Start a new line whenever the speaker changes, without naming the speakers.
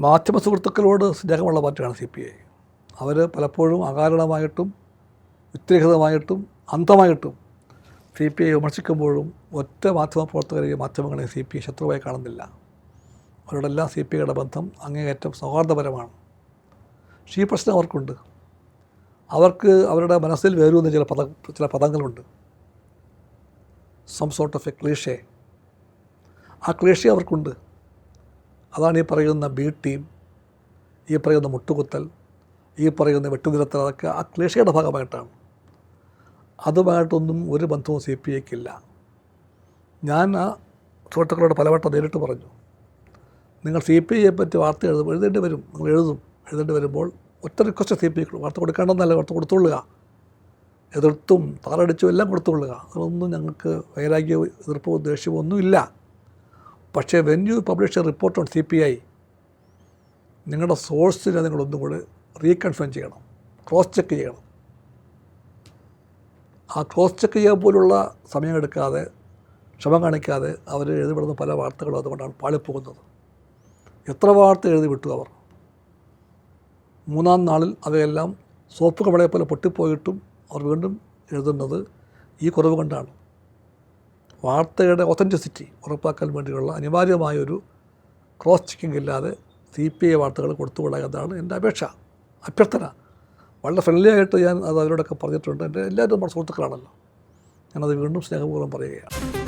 മാധ്യമ സുഹൃത്തുക്കളോട് സ്നേഹമുള്ള പാർട്ടിയാണ് സി പി ഐ. അവർ പലപ്പോഴും അകാരണമായിട്ടും വ്യക്തിരഹിതമായിട്ടും അന്ധമായിട്ടും സി പി ഐ വിമർശിക്കുമ്പോഴും ഒറ്റ മാധ്യമ പ്രവർത്തകരെയും മാധ്യമങ്ങളെ സി പി ഐ ശത്രുവായി കാണുന്നില്ല. അവരോടെല്ലാം സി പി ഐയുടെ ബന്ധം അങ്ങേയറ്റം സൗഹാർദ്ദപരമാണ്. പക്ഷേ ഈ പ്രശ്നം അവർക്കുണ്ട്. അവർക്ക് അവരുടെ മനസ്സിൽ വേരുന്ന ചില പദ ചില പദങ്ങളുണ്ട്. Some sort of a cliche ആ ക്ലീഷേ അവർക്കുണ്ട്. അതാണ് ഈ പറയുന്ന ബി ടീം ഈ പറയുന്ന മുട്ടുകുത്തൽ ഈ പറയുന്ന വെട്ടുനിരത്തൽ അതൊക്കെ ആ ക്ലേശയുടെ ഭാഗമായിട്ടാണ്. അതുമായിട്ടൊന്നും ഒരു ബന്ധവും സി പി ഐക്കില്ല ഞാൻ ആ സുഹൃത്തുക്കളോട് പലവട്ടം നേരിട്ട് പറഞ്ഞു നിങ്ങൾ സി പി ഐയെ പറ്റി വാർത്ത എഴുതും എഴുതേണ്ടി വരും. നിങ്ങൾ എഴുതും. എഴുതേണ്ടി വരുമ്പോൾ ഒറ്റ റിക്വസ്റ്റ് സി പി ഐക്ക് വാർത്ത കൊടുക്കേണ്ടെന്നല്ല വാർത്ത കൊടുത്തുകൊള്ളുക. എതിർത്തും താറടിച്ചും എല്ലാം കൊടുത്തുകൊള്ളുക. അതൊന്നും ഞങ്ങൾക്ക് വൈരാഗ്യവും എതിർപ്പോ ദേഷ്യമോ ഒന്നുമില്ല പക്ഷേ when you publish report on C P I നിങ്ങളുടെ സോഴ്സിനെ നിങ്ങളൊന്നും കൂടെ റീകൺഫേം ചെയ്യണം ക്രോസ് ചെക്ക് ചെയ്യണം. ആ ക്രോസ് ചെക്ക് ചെയ്യാൻ പോലുള്ള സമയമെടുക്കാതെ ക്ഷമ കാണിക്കാതെ അവർ എഴുതിവിടുന്ന പല വാർത്തകളും അതുകൊണ്ടാണ് പാളിപ്പോകുന്നത്. എത്ര വാർത്ത എഴുതി വിട്ടു അവർ? മൂന്നാം നാളിൽ അവയെല്ലാം സോപ്പ് കവളയെ പോലെ പൊട്ടിപ്പോയിട്ടും അവർ വീണ്ടും എഴുതുന്നത് ഈ കുറവ് കൊണ്ടാണ്. വാർത്തയുടെ ഒത്തന്റിസിറ്റി ഉറപ്പാക്കാൻ വേണ്ടിയുള്ള അനിവാര്യമായൊരു ക്രോസ് ചെക്കിംഗ് ഇല്ലാതെ സി പി ഐ വാർത്തകൾ കൊടുത്തുവിടുക എന്നതാണ് എന്റെ അപേക്ഷ. അഭ്യർത്ഥന. വളരെ ഫ്രണ്ട്ലി ആയിട്ട് ഞാൻ അത് അവരോടൊക്കെ പറഞ്ഞിട്ടുണ്ട്. എന്റെ എല്ലാവരും നമ്മുടെ സുഹൃത്തുക്കളാണല്ലോ. ഞാനത് വീണ്ടും സ്നേഹപൂർവം പറയുകയാണ്.